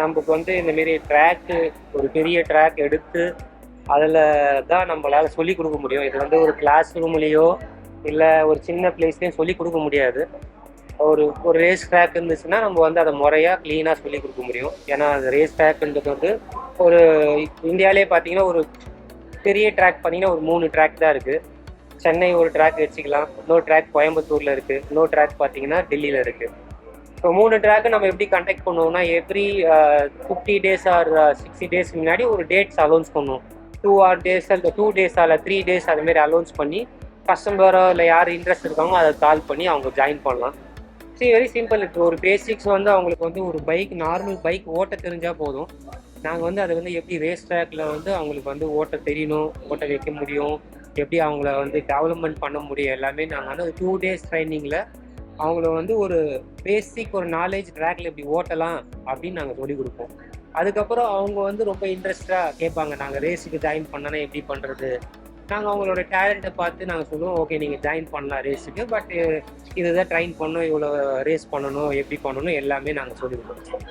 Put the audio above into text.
நமக்கு வந்து இந்த மாரி ட்ராக்கு ஒரு பெரிய ட்ராக் எடுத்து அதில் தான் நம்மளால சொல்லி கொடுக்க முடியும். இது வந்து ஒரு கிளாஸ் ரூம்லேயோ இல்லை ஒரு சின்ன பிளேஸ்லேயும் சொல்லி கொடுக்க முடியாது. ஒரு ஒரு ரேஸ் ட்ராக் இருந்துச்சுன்னா நம்ம வந்து அதை முறையாக க்ளீனாக சொல்லி கொடுக்க முடியும். ஏன்னா அந்த ரேஸ் ட்ராக்ன்றது வந்து ஒரு இந்தியாவிலே பார்த்தீங்கன்னா ஒரு பெரிய ட்ராக் பார்த்தீங்கன்னா ஒரு மூணு ட்ராக் தான் இருக்குது சென்னை ஒரு ட்ராக் வச்சுக்கலாம். இன்னொரு ட்ராக் கோயம்புத்தூரில் இருக்குது இன்னொரு ட்ராக் பார்த்தீங்கன்னா டெல்லியில் இருக்குது ஸோ மூணு ட்ராக்கு நம்ம எப்படி கண்டக்ட் பண்ணுவோம்னா every fifty days or sixty days முன்னாடி ஒரு டேட்ஸ் அலௌன்ஸ் பண்ணுவோம். டூ ஆர் டேஸ் இல்லை டூ டேஸ் இல்லை த்ரீ டேஸ் அதுமாரி அலௌன்ஸ் பண்ணி கஸ்டமரோ இல்லை யார் இன்ட்ரெஸ்ட் இருக்காங்களோ அதை கால் பண்ணி அவங்க ஜாயின் பண்ணலாம். சரி வெரி சிம்பிள் இப்போ ஒரு பேசிக்ஸ் வந்து அவங்களுக்கு வந்து ஒரு பைக் நார்மல் பைக் ஓட்ட தெரிஞ்சால் போதும். நாங்கள் வந்து அதை வந்து எப்படி ரேஸ் ட்ராக்ல வந்து அவங்களுக்கு வந்து ஓட்ட தெரியணும் ஓட்ட வைக்க முடியும் எப்படி அவங்கள வந்து டெவலப்மெண்ட் பண்ண முடியும் எல்லாமே நாங்கள் வந்து டூ டேஸ் ட்ரைனிங்கில் அவங்கள வந்து ஒரு பேசிக் ஒரு நாலேஜ் ட்ராக்ல இப்படி ஓட்டலாம் அப்படின்னு நாங்கள் சொல்லிக் கொடுப்போம். அதுக்கப்புறம் அவங்க வந்து ரொம்ப இன்ட்ரெஸ்டாக கேட்பாங்க. நாங்கள் ரேஸுக்கு ஜாயின் பண்ணனா எப்படி பண்ணுறது நாங்கள் அவங்களோட டேலண்ட்டை பார்த்து நாங்கள் சொல்லுவோம் ஓகே நீங்கள் ஜாயின் பண்ணலாம் ரேஸுக்கு பட் இதுதான் ட்ரைன் பண்ணணும் இவ்வளோ ரேஸ் பண்ணணும் எப்படி பண்ணணும் எல்லாமே நாங்கள் சொல்லிக் கொடுப்போம்.